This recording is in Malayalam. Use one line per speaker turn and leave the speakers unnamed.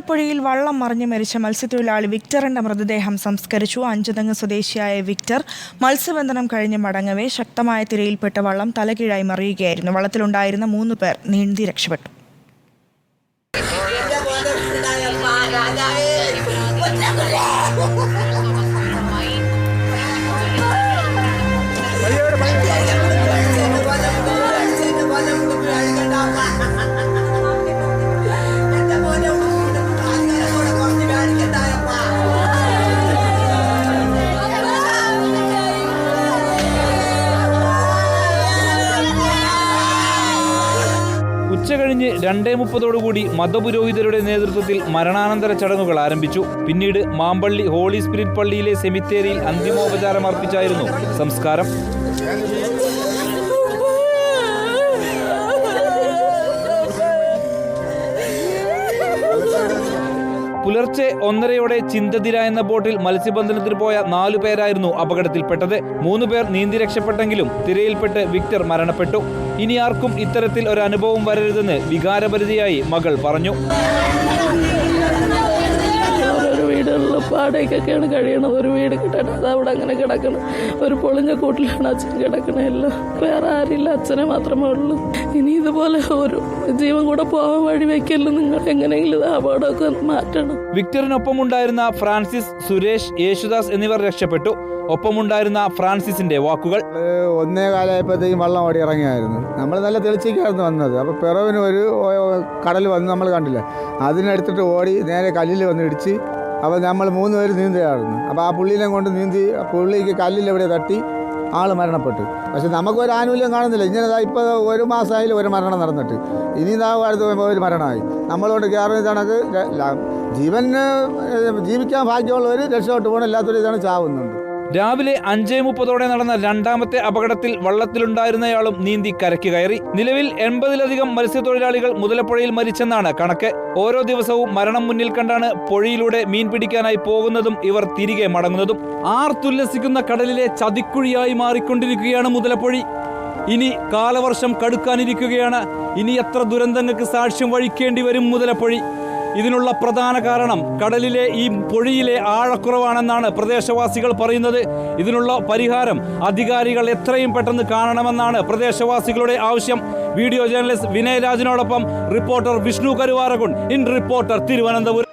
മുതലപ്പുഴയിൽ വള്ളം മറിഞ്ഞ് മരിച്ച മത്സ്യത്തൊഴിലാളി വിക്ടറിന്റെ മൃതദേഹം സംസ്കരിച്ചു. അഞ്ചുതങ്ങ് സ്വദേശിയായ വിക്ടർ മത്സ്യബന്ധനം കഴിഞ്ഞ് മടങ്ങവേ ശക്തമായ തിരയിൽപ്പെട്ട വള്ളം തലകീഴായി മറിയുകയായിരുന്നു. വള്ളത്തിലുണ്ടായിരുന്ന മൂന്ന് പേർ നീന്തി രക്ഷപ്പെട്ടു.
ഉച്ചകഴിഞ്ഞ് രണ്ടേ മുപ്പതോടുകൂടി മതപുരോഹിതരുടെ നേതൃത്വത്തിൽ മരണാനന്തര ചടങ്ങുകൾ ആരംഭിച്ചു. പിന്നീട് മാമ്പള്ളി ഹോളി സ്പിരിറ്റ് പള്ളിയിലെ സെമിത്തേരിയിൽ അന്തിമോപചാരം അർപ്പിച്ചായിരുന്നു സംസ്കാരം. പുലർച്ചെ ഒന്നരയോടെ ചിന്തതിര എന്ന ബോട്ടിൽ മത്സ്യബന്ധനത്തിന് പോയ നാലു പേരായിരുന്നു അപകടത്തിൽപ്പെട്ടത്. മൂന്ന് പേർ നീന്തി രക്ഷപ്പെട്ടെങ്കിലും തിരയിൽപ്പെട്ട് വിക്ടർ മരണപ്പെട്ടു. ഇനി ആർക്കും ഇത്തരത്തിൽ ഒരു അനുഭവം വരരുതെന്ന് വികാരപരിധിയായി മകൾ പറഞ്ഞു.
വീടുകളിൽ പാടേക്കൊക്കെയാണ് കഴിയണത്. ഒരു വീട് കിട്ടണം അത് അവിടെ അങ്ങനെ കിടക്കണം ഒരു പൊളിഞ്ഞ കൂട്ടിലാണ് അച്ഛൻ കിടക്കണമല്ലോ വേറെ ആരില്ല. അച്ഛനെ മാത്രമേ ഉള്ളൂ. ഇനി ഇതുപോലെ ഒരു ജീവൻ കൂടെ പോകാൻ വഴി വെക്കല്ലോ. നിങ്ങൾ എങ്ങനെയെങ്കിലും ഇത് അപകടമൊക്കെ മാറ്റണം.
വിക്ടറിനൊപ്പം ഉണ്ടായിരുന്ന ഫ്രാൻസിസ് സുരേഷ് യേശുദാസ് എന്നിവർ രക്ഷപ്പെട്ടു. ഒപ്പമുണ്ടായിരുന്ന ഫ്രാൻസിസിന്റെ വാക്കുകൾ.
ഒന്നേ കാലമായപ്പോഴത്തേക്കും വള്ളം ഓടി ഇറങ്ങിയായിരുന്നു. നമ്മൾ നല്ല തെളിച്ചേക്കായിരുന്നു വന്നത്. അപ്പോൾ പിറവിന് ഒരു കടൽ വന്ന് നമ്മൾ കണ്ടില്ല? അതിനെടുത്തിട്ട് ഓടി നേരെ കല്ലിൽ വന്ന് ഇടിച്ച് അപ്പോൾ നമ്മൾ മൂന്ന് പേര് നീന്തുകയായിരുന്നു. അപ്പോൾ ആ പുള്ളിനെ കൊണ്ട് നീന്തി പുള്ളിക്ക് കല്ലിൽ എവിടെ തട്ടി ആൾ മരണപ്പെട്ടു. പക്ഷെ നമുക്കൊരു ആനുകൂല്യം കാണുന്നില്ല. ഇങ്ങനെ ഇപ്പോൾ ഒരു മാസമായാലും ഒരു മരണം നടന്നിട്ട്. ഇനി ഇതാ അടുത്ത് ഒരു മരണമായി. നമ്മളോട് കയറുന്ന കണക്ക് ജീവന് ജീവിക്കാൻ ഭാഗ്യമുള്ളവർ രക്ഷപ്പെട്ട് പോകണം. എല്ലാത്തൊരു ഇതാണ് ചാവുന്നുണ്ട്
രാവിലെ അഞ്ചേ മുപ്പതോടെ നടന്ന രണ്ടാമത്തെ അപകടത്തിൽ വള്ളത്തിലുണ്ടായിരുന്നയാളും നീന്തി കരയ്ക്ക് കയറി. നിലവിൽ എൺപതിലധികം മത്സ്യത്തൊഴിലാളികൾ മുതലപ്പുഴയിൽ മരിച്ചെന്നാണ് കണക്ക്. ഓരോ ദിവസവും മരണം മുന്നിൽ കണ്ടാണ് പുഴയിലൂടെ മീൻ പിടിക്കാനായി പോകുന്നതും ഇവർ തിരികെ മടങ്ങുന്നതും. ആർത്തുല്ലസിക്കുന്ന കടലിലെ ചതിക്കുഴിയായി മാറിക്കൊണ്ടിരിക്കുകയാണ് മുതലപ്പുഴി. ഇനി കാലവർഷം കടുക്കാനിരിക്കുകയാണ്. ഇനി എത്ര ദുരന്തങ്ങൾക്ക് സാക്ഷ്യം വഹിക്കേണ്ടി വരും മുതലപ്പുഴി? ഇതിനുള്ള പ്രധാന കാരണം കടലിലെ ഈ പൊഴിയിലെ ആഴക്കുറവാണെന്നാണ് പ്രദേശവാസികൾ പറയുന്നത്. ഇതിനുള്ള പരിഹാരം അധികാരികൾ എത്രയും പെട്ടെന്ന് കാണണമെന്നാണ് പ്രദേശവാസികളുടെ ആവശ്യം. വീഡിയോ ജേർണലിസ്റ്റ് വിനയരാജിനോടൊപ്പം റിപ്പോർട്ടർ വിഷ്ണു കരുവാരകുൺ ഇൻ റിപ്പോർട്ടർ തിരുവനന്തപുരം.